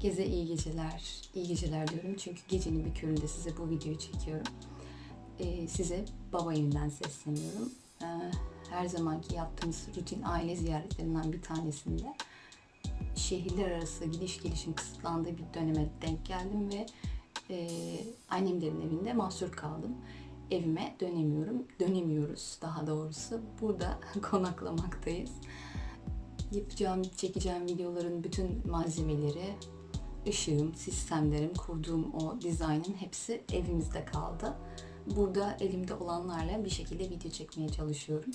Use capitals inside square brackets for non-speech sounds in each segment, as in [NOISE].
Herkese iyi geceler. İyi geceler diyorum çünkü gecenin bir köründe size bu videoyu çekiyorum. Ee, size baba evinden sesleniyorum. Ee, her zamanki yaptığımız rutin aile ziyaretlerinden bir tanesinde şehirler arası gidiş gelişin kısıtlandığı bir döneme denk geldim ve e, annemlerin evinde mahsur kaldım. Evime dönemiyorum, dönemiyoruz daha doğrusu. Burada [LAUGHS] konaklamaktayız yapacağım, çekeceğim videoların bütün malzemeleri, ışığım, sistemlerim, kurduğum o dizaynın hepsi evimizde kaldı. Burada elimde olanlarla bir şekilde video çekmeye çalışıyorum.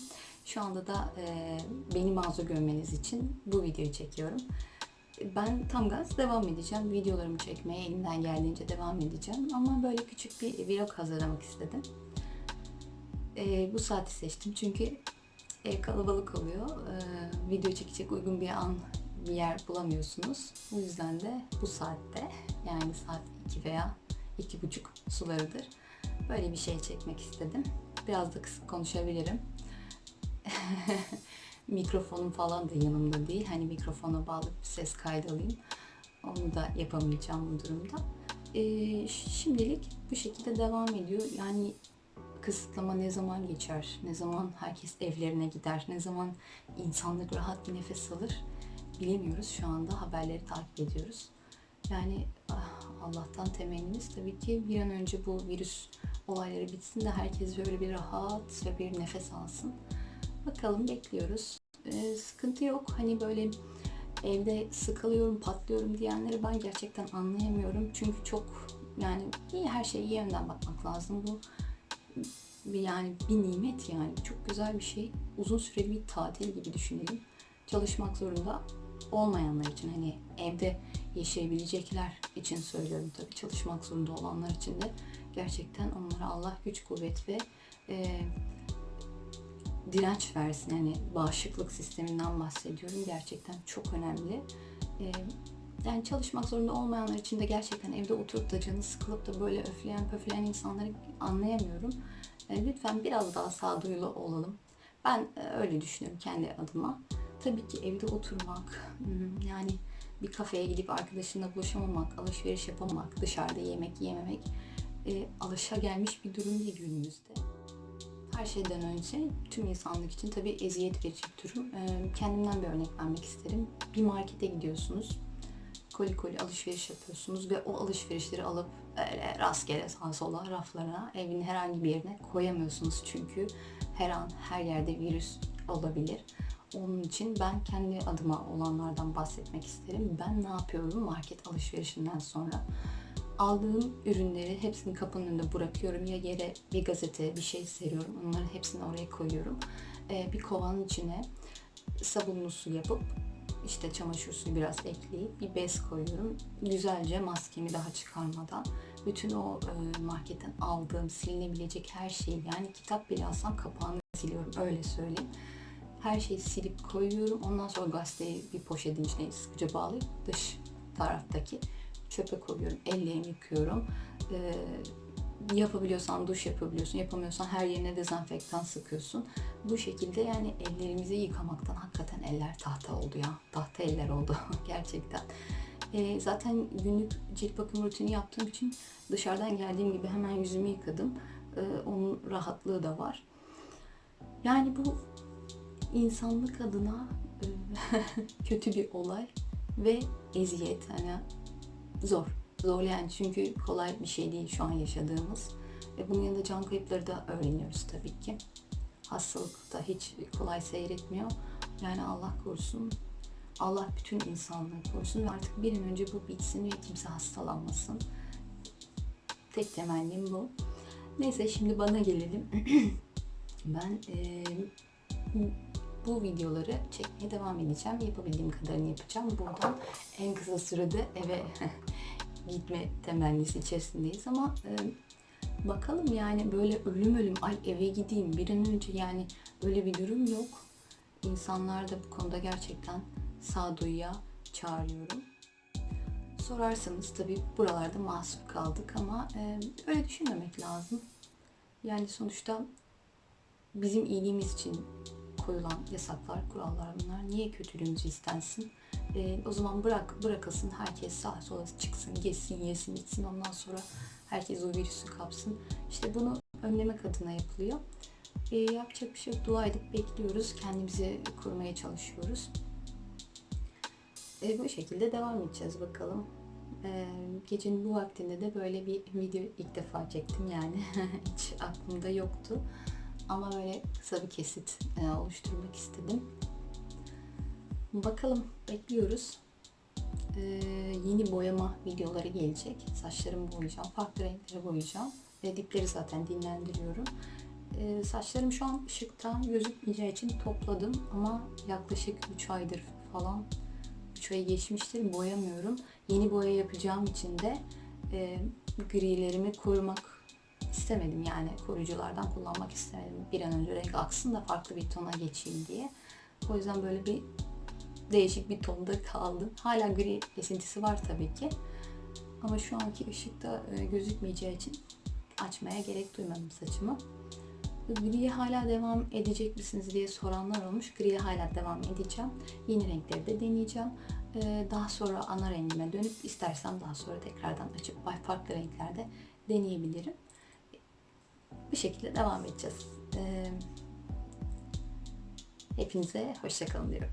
Şu anda da e, beni mazur görmeniz için bu videoyu çekiyorum. Ben tam gaz devam edeceğim. Videolarımı çekmeye elimden geldiğince devam edeceğim. Ama böyle küçük bir vlog hazırlamak istedim. E, bu saati seçtim çünkü ev kalabalık oluyor. Ee, video çekecek uygun bir an bir yer bulamıyorsunuz. O yüzden de bu saatte yani saat 2 veya 2.30 sularıdır. Böyle bir şey çekmek istedim. Biraz da kısık konuşabilirim. [LAUGHS] Mikrofonum falan da yanımda değil. Hani mikrofona bağlı bir ses kaydı. Onu da yapamayacağım bu durumda. Ee, şimdilik bu şekilde devam ediyor. Yani kısıtlama ne zaman geçer, ne zaman herkes evlerine gider, ne zaman insanlık rahat bir nefes alır bilemiyoruz. Şu anda haberleri takip ediyoruz. Yani ah, Allah'tan temennimiz tabii ki bir an önce bu virüs olayları bitsin de herkes böyle bir rahat ve bir nefes alsın. Bakalım bekliyoruz. Ee, sıkıntı yok. Hani böyle evde sıkılıyorum, patlıyorum diyenleri ben gerçekten anlayamıyorum. Çünkü çok yani iyi her şeye iyi yönden bakmak lazım. Bu bir yani bir nimet yani çok güzel bir şey. Uzun süreli bir tatil gibi düşünelim. Çalışmak zorunda olmayanlar için hani evde yaşayabilecekler için söylüyorum tabii çalışmak zorunda olanlar için de gerçekten onlara Allah güç kuvvet ve e, direnç versin. Yani bağışıklık sisteminden bahsediyorum. Gerçekten çok önemli. E, yani çalışmak zorunda olmayanlar için de gerçekten evde oturup da canı sıkılıp da böyle öfleyen pöfleyen insanları anlayamıyorum. E, lütfen biraz daha sağduyulu olalım. Ben e, öyle düşünüyorum kendi adıma. Tabii ki evde oturmak, hmm, yani bir kafeye gidip arkadaşınla buluşamamak, alışveriş yapamamak, dışarıda yemek yememek e, alışa gelmiş bir durum değil günümüzde. Her şeyden önce tüm insanlık için tabii eziyet verici bir durum. E, kendimden bir örnek vermek isterim. Bir markete gidiyorsunuz koli koli alışveriş yapıyorsunuz ve o alışverişleri alıp öyle rastgele sağa sola raflarına evin herhangi bir yerine koyamıyorsunuz çünkü her an her yerde virüs olabilir. Onun için ben kendi adıma olanlardan bahsetmek isterim. Ben ne yapıyorum market alışverişinden sonra? Aldığım ürünleri hepsini kapının önünde bırakıyorum. Ya yere bir gazete bir şey seriyorum. Onların hepsini oraya koyuyorum. Ee, bir kovanın içine sabunlu su yapıp işte çamaşır suyu biraz ekleyip bir bez koyuyorum. Güzelce maskemi daha çıkarmadan bütün o e, marketten aldığım silinebilecek her şeyi yani kitap bile alsam kapağını siliyorum öyle söyleyeyim. Her şeyi silip koyuyorum. Ondan sonra gazeteyi bir poşetin içine sıkıca bağlayıp dış taraftaki çöpe koyuyorum. Ellerimi yıkıyorum. Ee, yapabiliyorsan duş yapabiliyorsun. Yapamıyorsan her yerine dezenfektan sıkıyorsun. Bu şekilde yani ellerimizi yıkamaktan hakikaten eller tahta oldu ya. Tahta eller oldu [LAUGHS] gerçekten. E, zaten günlük cilt bakım rutini yaptığım için dışarıdan geldiğim gibi hemen yüzümü yıkadım. E, onun rahatlığı da var. Yani bu insanlık adına e, [LAUGHS] kötü bir olay ve eziyet. Yani zor. Zor yani çünkü kolay bir şey değil şu an yaşadığımız. Ve bunun yanında can kayıpları da öğreniyoruz tabii ki. Hastalık da hiç kolay seyretmiyor. Yani Allah korusun. Allah bütün insanlığı korusun ve artık bir an önce bu bitsin ve kimse hastalanmasın. Tek temennim bu. Neyse şimdi bana gelelim. [CLEARS THROAT] ben e, bu videoları çekmeye devam edeceğim. Yapabildiğim kadarını yapacağım. Buradan en kısa sürede eve [LAUGHS] gitme temennisi içerisindeyiz ama e, bakalım yani böyle ölüm ölüm ay eve gideyim bir an önce yani öyle bir durum yok. İnsanlar da bu konuda gerçekten sağduyuya çağırıyorum. Sorarsanız tabii buralarda mahsur kaldık ama e, öyle düşünmemek lazım. Yani sonuçta bizim iyiliğimiz için koyulan yasaklar, kurallar bunlar. Niye kötülüğümüz istensin? E, o zaman bırak bırakılsın herkes sağa sola çıksın, gezsin, yesin, içsin. Ondan sonra herkes o virüsü kapsın. İşte bunu önlemek adına yapılıyor. E, yapacak bir şey yok. Dua edip bekliyoruz. Kendimizi korumaya çalışıyoruz. E, bu şekilde devam edeceğiz bakalım. E, gecenin bu vaktinde de böyle bir video ilk defa çektim yani. [LAUGHS] Hiç aklımda yoktu. Ama böyle kısa bir kesit e, oluşturmak istedim. Bakalım bekliyoruz. E, yeni boyama videoları gelecek. Saçlarımı boyayacağım. Farklı renklere boyayacağım. Ve dipleri zaten dinlendiriyorum. E, saçlarım şu an ışıktan gözükmeyeceği için topladım. Ama yaklaşık 3 aydır falan 3 ayı geçmiştir boyamıyorum. Yeni boya yapacağım için de e, grilerimi korumak istemedim. Yani koruyuculardan kullanmak istemedim. Bir an önce renk aksın da farklı bir tona geçeyim diye. O yüzden böyle bir değişik bir tonda kaldım. Hala gri esintisi var tabii ki. Ama şu anki ışıkta e, gözükmeyeceği için açmaya gerek duymadım saçımı. Griye hala devam edecek misiniz diye soranlar olmuş. Griye hala devam edeceğim. Yeni renkleri de deneyeceğim. Ee, daha sonra ana rengime dönüp istersem daha sonra tekrardan açıp farklı renklerde deneyebilirim. Bu şekilde devam edeceğiz. Ee, hepinize hoşçakalın diyorum.